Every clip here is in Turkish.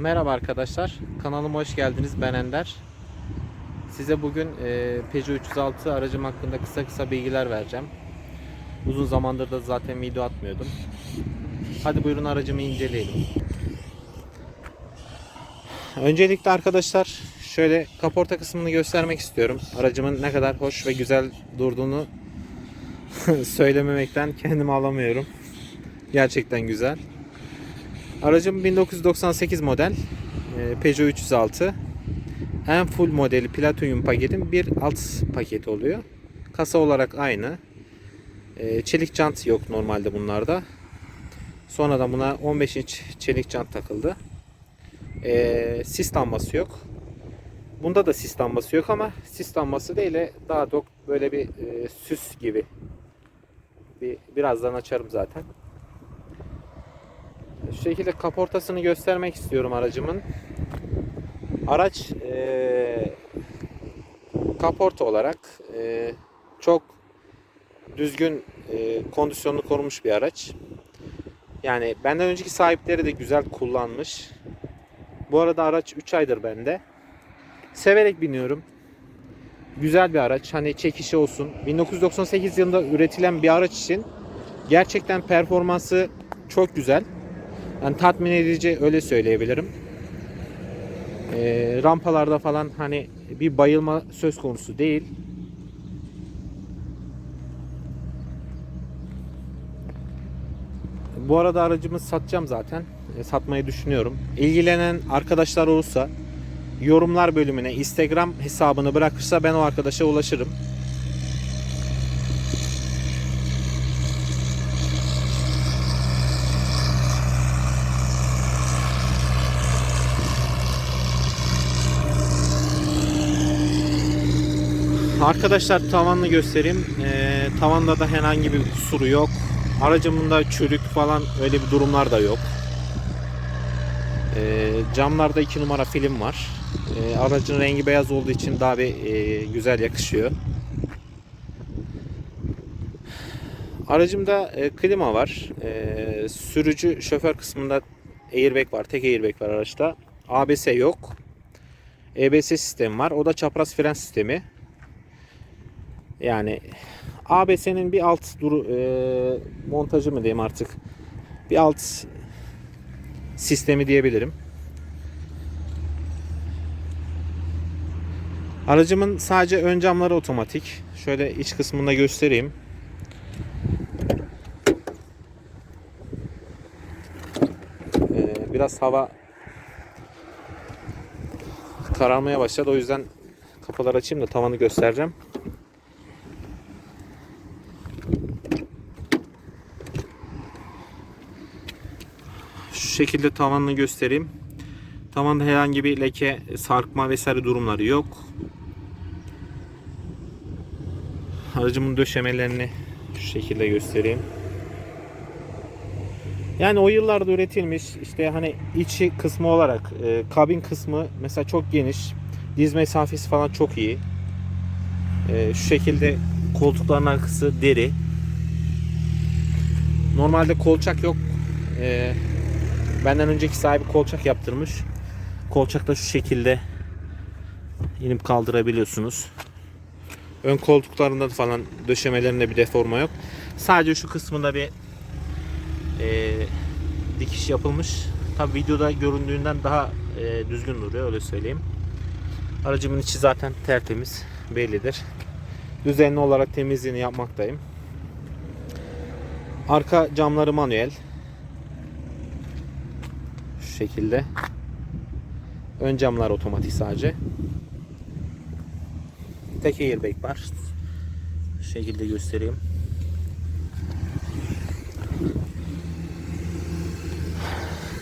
Merhaba arkadaşlar, kanalıma hoş geldiniz. Ben Ender. Size bugün e, Peugeot 306 aracım hakkında kısa kısa bilgiler vereceğim. Uzun zamandır da zaten video atmıyordum. Hadi buyurun aracımı inceleyelim. Öncelikle arkadaşlar şöyle kaporta kısmını göstermek istiyorum. Aracımın ne kadar hoş ve güzel durduğunu söylememekten kendimi alamıyorum. Gerçekten güzel. Aracım 1998 model e, Peugeot 306. En full modeli Platinum paketin bir alt paketi oluyor. Kasa olarak aynı. E, Çelik jant yok normalde bunlarda. Sonradan buna 15 inç çelik jant takıldı. E, sis lambası yok. Bunda da sis lambası yok ama sis lambası değil de daha çok böyle bir e, süs gibi. Bir, birazdan açarım zaten. Şu şekilde kaportasını göstermek istiyorum aracımın. Araç eee kaporta olarak eee, çok düzgün eee, kondisyonunu korumuş bir araç. Yani benden önceki sahipleri de güzel kullanmış. Bu arada araç 3 aydır bende. Severek biniyorum. Güzel bir araç. Hani çekişi olsun. 1998 yılında üretilen bir araç için gerçekten performansı çok güzel. Yani tatmin edici öyle söyleyebilirim. Ee, rampalarda falan hani bir bayılma söz konusu değil. Bu arada aracımı satacağım zaten. E, satmayı düşünüyorum. İlgilenen arkadaşlar olursa yorumlar bölümüne Instagram hesabını bırakırsa ben o arkadaşa ulaşırım. Arkadaşlar tavanını göstereyim. Ee, tavanda da herhangi bir kusuru yok. Aracımın da çürük falan öyle bir durumlar da yok. Ee, camlarda 2 numara film var. Ee, aracın rengi beyaz olduğu için daha bir e, güzel yakışıyor. Aracımda e, klima var. E, sürücü şoför kısmında airbag var. Tek airbag var araçta. ABS yok. EBS sistemi var. O da çapraz fren sistemi. Yani ABS'nin bir alt duru e, montajı mı diyeyim artık. Bir alt sistemi diyebilirim. Aracımın sadece ön camları otomatik. Şöyle iç kısmında göstereyim. Ee, biraz hava kararmaya başladı. O yüzden kapıları açayım da tavanı göstereceğim. Şekilde tavanını göstereyim. Tavanda herhangi bir leke, sarkma vesaire durumları yok. Aracımın döşemelerini şu şekilde göstereyim. Yani o yıllarda üretilmiş işte hani içi kısmı olarak e, kabin kısmı mesela çok geniş. Diz mesafesi falan çok iyi. E, şu şekilde koltukların arkası deri. Normalde kolçak yok. E, benden önceki sahibi kolçak yaptırmış. Kolçak da şu şekilde inip kaldırabiliyorsunuz. Ön koltuklarında falan döşemelerinde bir deforma yok. Sadece şu kısmında bir e, dikiş yapılmış. Tabi videoda göründüğünden daha e, düzgün duruyor öyle söyleyeyim. Aracımın içi zaten tertemiz bellidir. Düzenli olarak temizliğini yapmaktayım. Arka camları manuel. Şekilde. Ön camlar otomatik sadece. Tek airbag var. Şu şekilde göstereyim.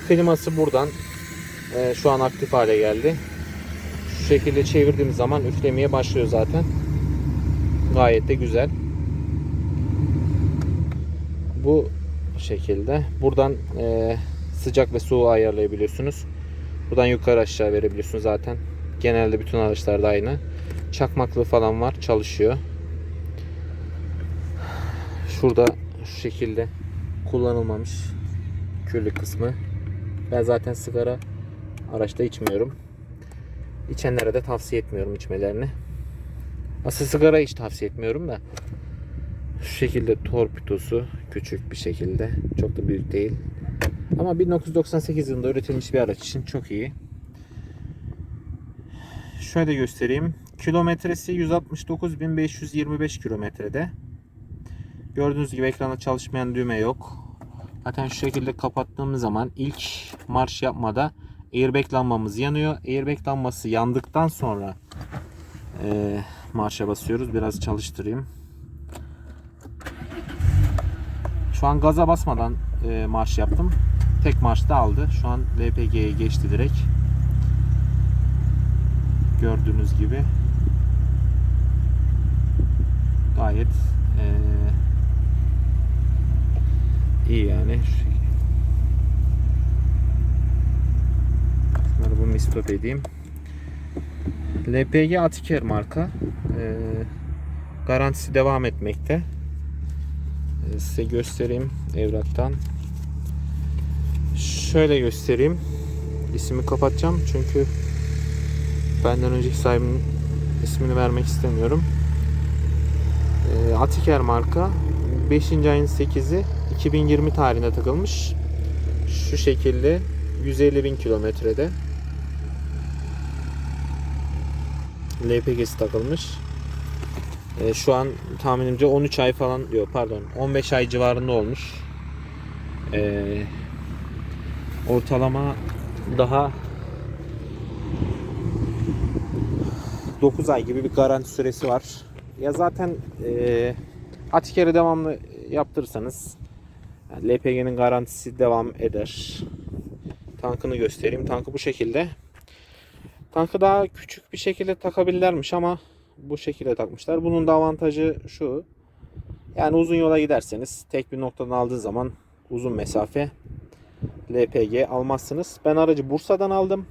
Kliması buradan e, şu an aktif hale geldi. Şu şekilde çevirdiğimiz zaman üflemeye başlıyor zaten. Gayet de güzel. Bu şekilde. Buradan e, sıcak ve soğuğu ayarlayabiliyorsunuz. Buradan yukarı aşağı verebiliyorsunuz zaten. Genelde bütün araçlarda aynı. Çakmaklığı falan var. Çalışıyor. Şurada şu şekilde kullanılmamış küllü kısmı. Ben zaten sigara Araçta içmiyorum. İçenlere de tavsiye etmiyorum içmelerini. Asıl sigara hiç tavsiye etmiyorum da. Şu şekilde torpidosu küçük bir şekilde. Çok da büyük değil. Ama 1998 yılında üretilmiş bir araç için çok iyi. Şöyle göstereyim. Kilometresi 169.525 kilometrede. Gördüğünüz gibi ekranda çalışmayan düğme yok. Zaten şu şekilde kapattığımız zaman ilk marş yapmada airbag lambamız yanıyor. Airbag lambası yandıktan sonra eee, marşa basıyoruz. Biraz çalıştırayım. Şu an gaza basmadan eee, marş yaptım. Tek marşta aldı. Şu an LPG'ye geçti direkt. Gördüğünüz gibi gayet eee, iyi yani. Bunları bunu stop edeyim. LPG Atiker marka. Eee, garantisi devam etmekte. Eee, size göstereyim evraktan. Şöyle göstereyim. İsmi kapatacağım çünkü benden önceki sahibinin ismini vermek istemiyorum. Eee, Atiker marka 5. ayın 8'i 2020 tarihinde takılmış. Şu şekilde 150 bin kilometrede. LPG'si takılmış. Eee, şu an tahminimce 13 ay falan yok pardon 15 ay civarında olmuş. Eee, ortalama daha 9 ay gibi bir garanti süresi var. Ya zaten e, Atiker'i devamlı yaptırırsanız LPG'nin garantisi devam eder. Tankını göstereyim. Tankı bu şekilde. Tankı daha küçük bir şekilde takabilirlermiş ama bu şekilde takmışlar. Bunun da avantajı şu. Yani uzun yola giderseniz tek bir noktadan aldığı zaman uzun mesafe LPG almazsınız. Ben aracı Bursa'dan aldım.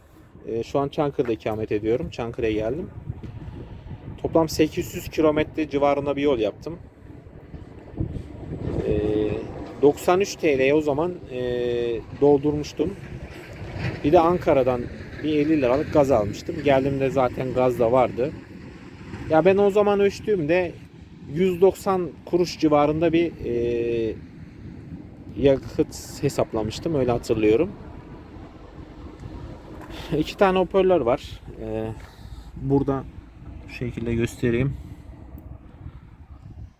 E, şu an Çankırı'da ikamet ediyorum. Çankırı'ya geldim. Toplam 800 kilometre civarında bir yol yaptım. E, 93 TL'ye o zaman e, doldurmuştum. Bir de Ankara'dan bir 50 liralık gaz almıştım. Geldiğimde zaten gaz da vardı. Ya ben o zaman ölçtüğümde 190 kuruş civarında bir e, yakıt hesaplamıştım. Öyle hatırlıyorum. İki tane hoparlör var. Ee, burada şu şekilde göstereyim.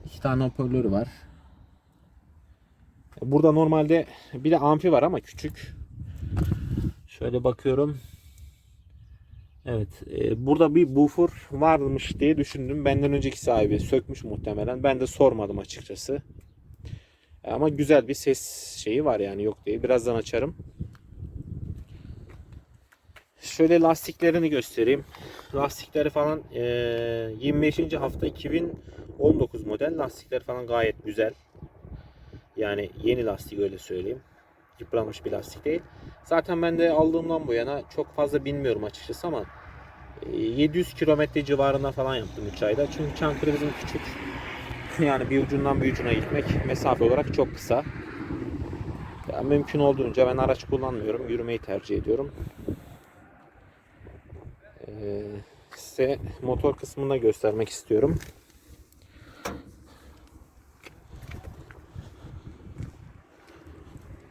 İki tane hoparlörü var. Burada normalde bir de amfi var ama küçük. Şöyle bakıyorum. Evet. e, burada bir buffer varmış diye düşündüm. Benden önceki sahibi sökmüş muhtemelen. Ben de sormadım açıkçası. Ama güzel bir ses şeyi var yani yok değil. Birazdan açarım. Şöyle lastiklerini göstereyim. Lastikleri falan eee, 25. hafta 2019 model. Lastikler falan gayet güzel. Yani yeni lastik öyle söyleyeyim. Yıpranmış bir lastik değil. Zaten ben de aldığımdan bu yana çok fazla bilmiyorum açıkçası ama eee, 700 kilometre civarında falan yaptım 3 ayda. Çünkü Çankırı bizim küçük. Yani bir ucundan bir ucuna gitmek mesafe olarak çok kısa. Ya mümkün olduğunca ben araç kullanmıyorum. Yürümeyi tercih ediyorum. Ee, size motor kısmını göstermek istiyorum.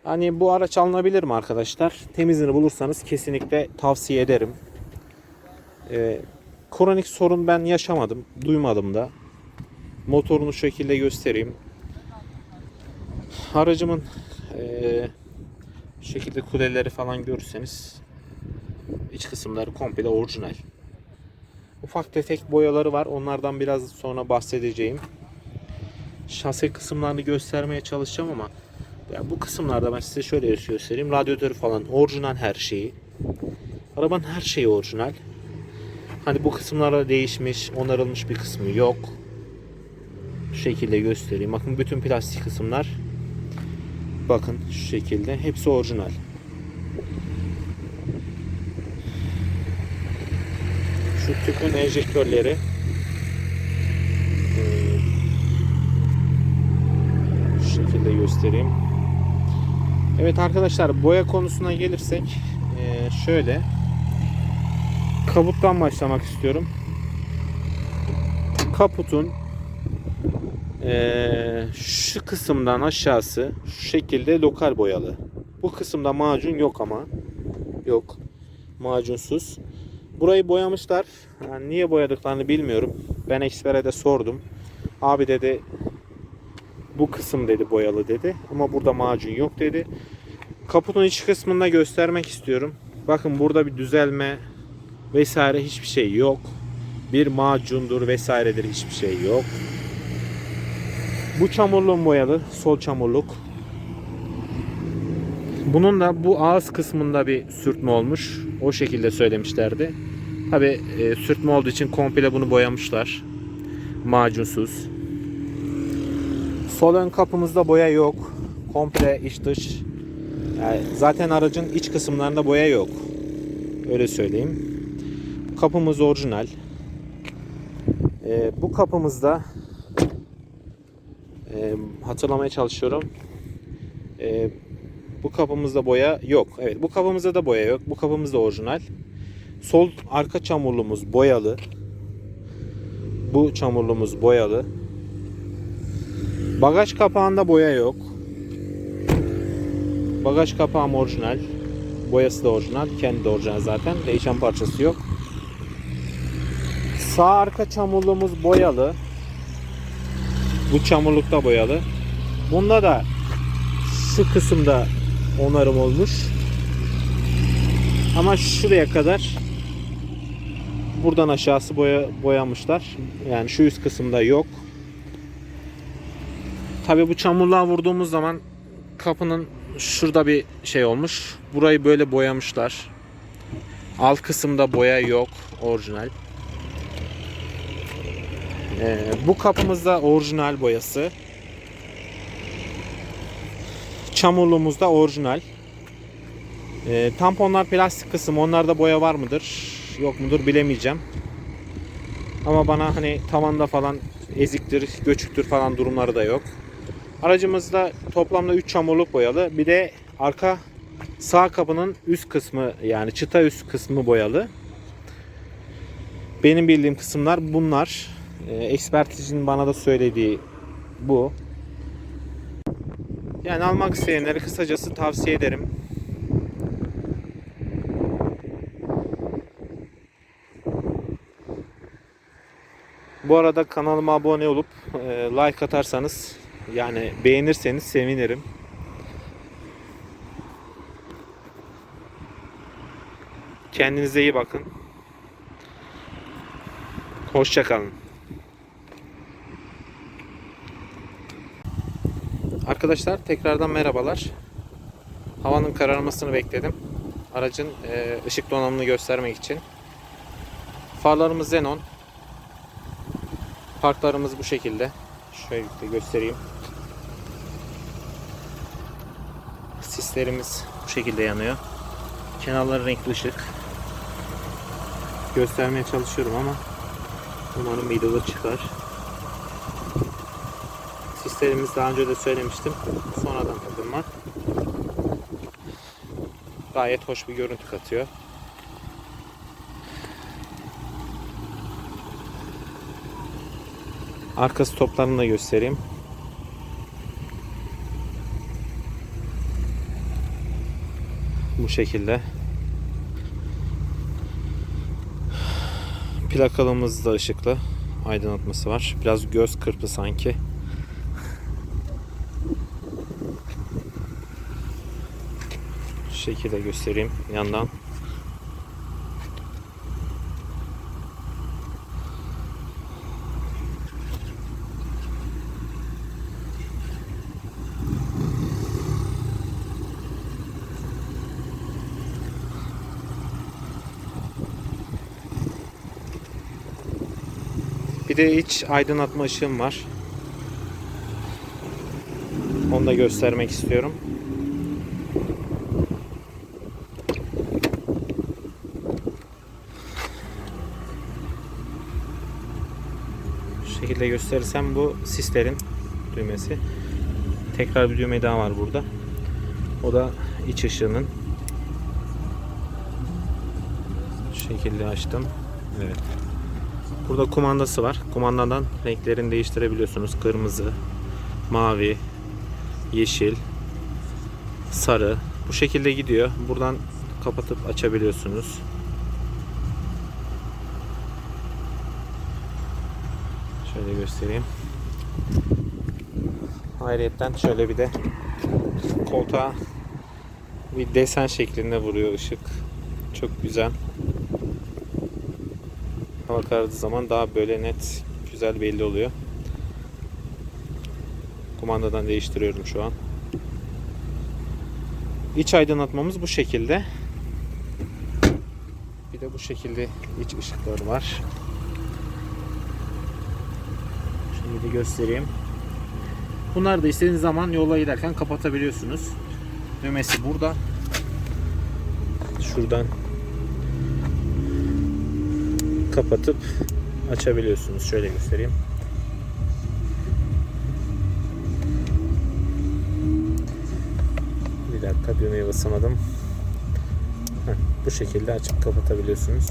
Hani bu araç alınabilir mi arkadaşlar? Temizini bulursanız kesinlikle tavsiye ederim. Ee, kronik sorun ben yaşamadım, duymadım da. Motorunu şu şekilde göstereyim. Aracımın şu şekilde kuleleri falan görürseniz iç kısımları komple orijinal. Ufak tefek boyaları var. Onlardan biraz sonra bahsedeceğim. Şase kısımlarını göstermeye çalışacağım ama ya bu kısımlarda ben size şöyle göstereyim. Radyatörü falan orijinal her şeyi. Arabanın her şeyi orijinal. Hani bu kısımlarda değişmiş, onarılmış bir kısmı yok. Şu şekilde göstereyim. Bakın bütün plastik kısımlar bakın şu şekilde hepsi orijinal. Şu tüpün enjektörleri ee, şu şekilde göstereyim. Evet arkadaşlar boya konusuna gelirsek Ee, şöyle kaputtan başlamak istiyorum. Kaputun ee, şu kısımdan aşağısı şu şekilde lokal boyalı. Bu kısımda macun yok ama. Yok. Macunsuz. Burayı boyamışlar. Yani niye boyadıklarını bilmiyorum. Ben ekspere de sordum. Abi dedi bu kısım dedi boyalı dedi. Ama burada macun yok dedi. Kaputun iç kısmında göstermek istiyorum. Bakın burada bir düzelme vesaire hiçbir şey yok. Bir macundur vesairedir hiçbir şey yok. Bu çamurluğun boyalı. Sol çamurluk. Bunun da bu ağız kısmında bir sürtme olmuş. O şekilde söylemişlerdi. Tabi sürtme olduğu için komple bunu boyamışlar. Macunsuz. Sol ön kapımızda boya yok. Komple iç dış. Yani zaten aracın iç kısımlarında boya yok. Öyle söyleyeyim. Kapımız orijinal. Ee, bu kapımızda e, hatırlamaya çalışıyorum. E, bu kapımızda boya yok. Evet bu kapımızda da boya yok. Bu kapımız da orijinal. Sol arka çamurluğumuz boyalı. Bu çamurluğumuz boyalı. Bagaj kapağında boya yok. Bagaj kapağım orijinal. Boyası da orijinal. Kendi de orijinal zaten. Değişen parçası yok. Sağ arka çamurluğumuz boyalı. Bu çamurlukta boyalı. Bunda da şu kısımda onarım olmuş. Ama şuraya kadar buradan aşağısı boya boyamışlar. Yani şu üst kısımda yok. Tabi bu çamurluğa vurduğumuz zaman kapının şurada bir şey olmuş. Burayı böyle boyamışlar. Alt kısımda boya yok. Orijinal. Ee, bu kapımızda orijinal boyası. Çamurluğumuzda orijinal. Ee, tamponlar plastik kısım. Onlarda boya var mıdır? Yok mudur bilemeyeceğim. Ama bana hani tavanda falan eziktir, göçüktür falan durumları da yok. Aracımızda toplamda 3 çamurluk boyalı. Bir de arka sağ kapının üst kısmı yani çıta üst kısmı boyalı. Benim bildiğim kısımlar bunlar. E, ekspertizin bana da söylediği bu. Yani almak isteyenleri kısacası tavsiye ederim. Bu arada kanalıma abone olup e, like atarsanız yani beğenirseniz sevinirim. Kendinize iyi bakın. Hoşçakalın. Arkadaşlar tekrardan merhabalar. Havanın kararmasını bekledim. Aracın e, ışık donanımını göstermek için. Farlarımız Xenon. Parklarımız bu şekilde. Şöyle göstereyim. Sislerimiz bu şekilde yanıyor. Kenarları renkli ışık. Göstermeye çalışıyorum ama umarım videoda çıkar. Sislerimiz daha önce de söylemiştim. Sonradan takılma. Gayet hoş bir görüntü katıyor. Arkası toplarını da göstereyim. Bu şekilde. Plakalımız da ışıklı. Aydınlatması var. Biraz göz kırpı sanki. Şu şekilde göstereyim yandan. Bir de iç aydınlatma ışığım var. Onu da göstermek istiyorum. Şu şekilde gösterirsem bu sislerin düğmesi. Tekrar bir düğme daha var burada. O da iç ışığının. şekilde açtım. Evet. Burada kumandası var. Kumandadan renklerini değiştirebiliyorsunuz. Kırmızı, mavi, yeşil, sarı. Bu şekilde gidiyor. Buradan kapatıp açabiliyorsunuz. Şöyle göstereyim. Ayrıyetten şöyle bir de koltuğa bir desen şeklinde vuruyor ışık. Çok güzel. Hava karardığı zaman daha böyle net, güzel belli oluyor. Kumandadan değiştiriyorum şu an. İç aydınlatmamız bu şekilde. Bir de bu şekilde iç ışıkları var. Şimdi göstereyim. Bunları da istediğiniz zaman yola giderken kapatabiliyorsunuz. Düğmesi burada. Şuradan kapatıp açabiliyorsunuz. Şöyle göstereyim. Bir dakika düğmeye basamadım. Heh, bu şekilde açıp kapatabiliyorsunuz.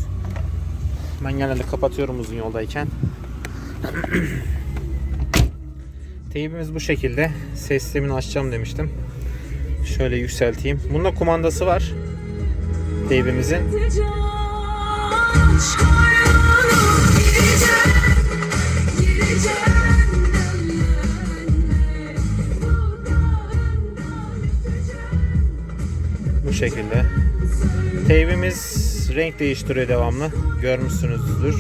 Ben genelde kapatıyorum uzun yoldayken. Teybimiz bu şekilde. Ses sistemini açacağım demiştim. Şöyle yükselteyim. Bunda kumandası var. Teybimizin. Bu şekilde. Teybimiz renk değiştiriyor devamlı. Görmüşsünüzdür.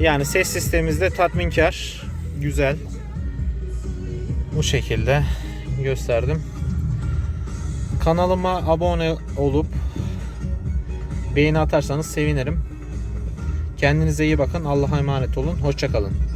Yani ses sistemimiz de tatminkar. Güzel. Bu şekilde gösterdim. Kanalıma abone olup beğeni atarsanız sevinirim. Kendinize iyi bakın. Allah'a emanet olun. Hoşçakalın.